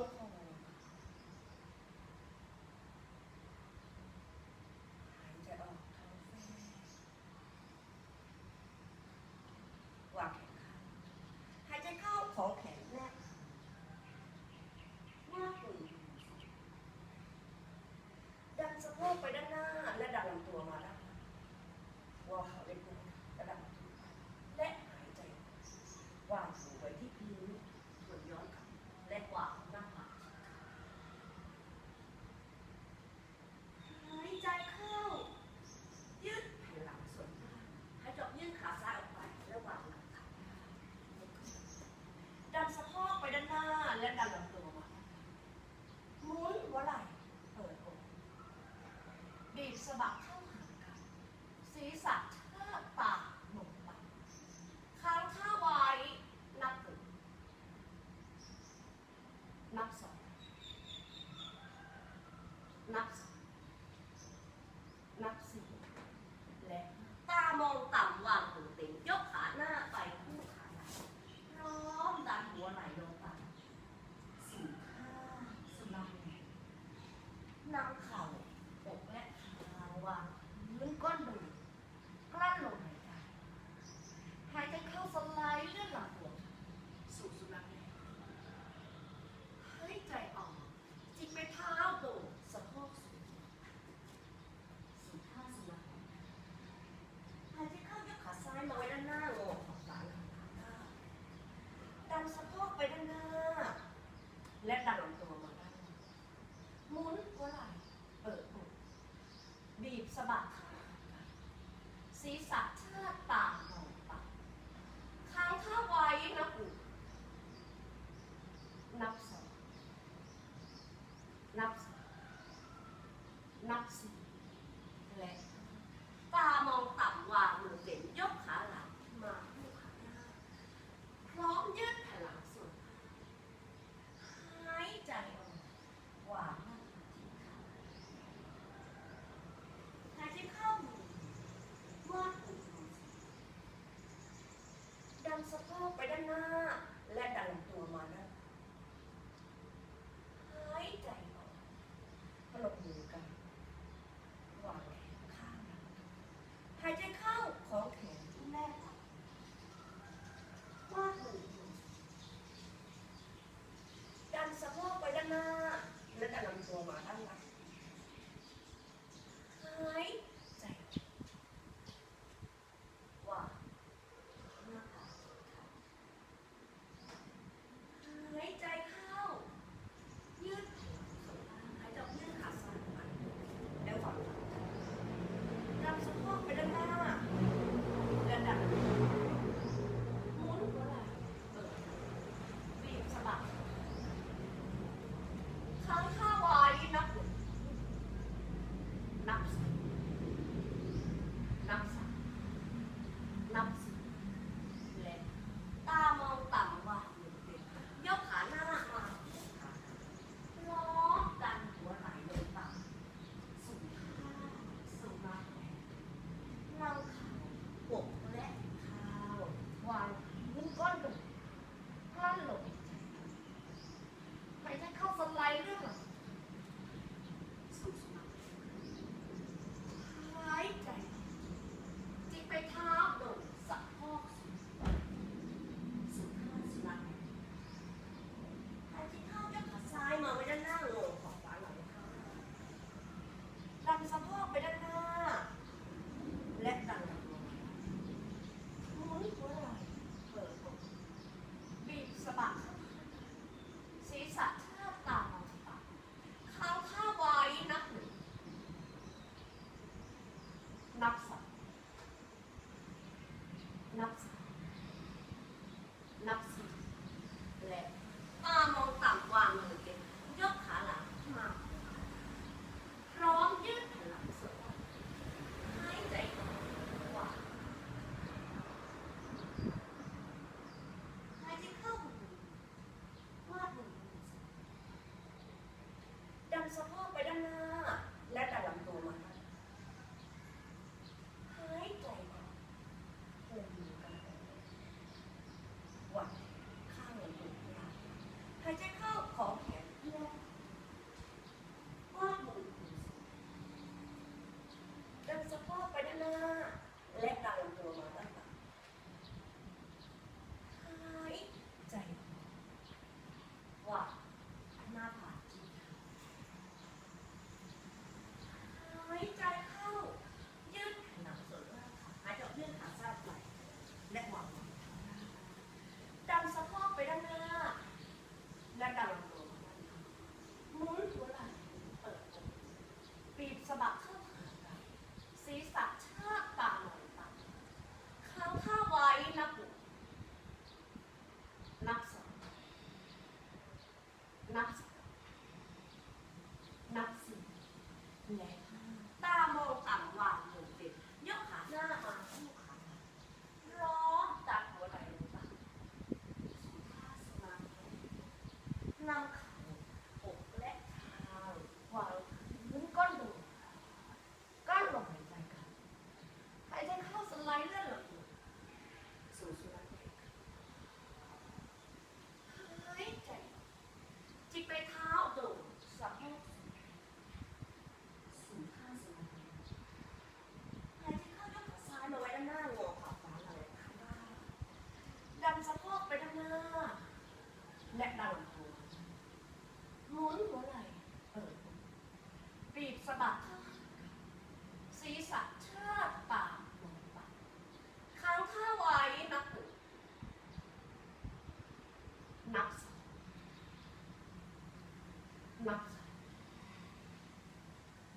เขาคหายใจออกท้องแฟหวักแขนหายใจเข้าของแขน บีสะบักเข้าหากัน ศีรษะเทิดปากหนุนหลังค้างท่าไว้นับหนึ่งนับสองนับสามนับสี่และตามองต่ำวางหูต็มยกขาหน้าไปคู่ขาหลังร้อมดันหัวไหล่ลงต่ำสี่ห้าสลับนั่งเข่าอกและขาวางพื้นก้นดูกลั้นลมหายใจ หายใจเข้าสไลด์เลื่อนหลังหัวสู่สุนัขแรกหายใจออก จิกไปเท้าโด่งสะโพกสูงสู่ท่าสุนัขหายใจเข้ายกขาซ้ายมาไว้ด้านหน้างอขอบตาหลังขาหน้าดันสะโพกไปด้านหน้า และ ดันลำตัวมาด้านหลังหมุนหัวไหล่เปิดอกบีบสะบักขาศีรษะเชิดต่างมองต่ำค้างท่าไว้นับหนึ่งนับสองนับสองนับสี่และตามองต่ำวางมือเต็มยกขาหลังมาคู่ขาหน้า พร้อมยืดแผ่นหลังสุดหายใจออกวางหน้าผากที่ขาหายใจเข้ามือมอดหูดัน สะโพกไปด้านหน้า และดันลำตัวมาด้านหลังหายใจออกพนมมือกันวางแขนข้างหายใจเข้าของแขนที่แนบกับมอดหูดันสะโพกไปด้านหน้า และดันลำตัวมาด้านหลังหาย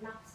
not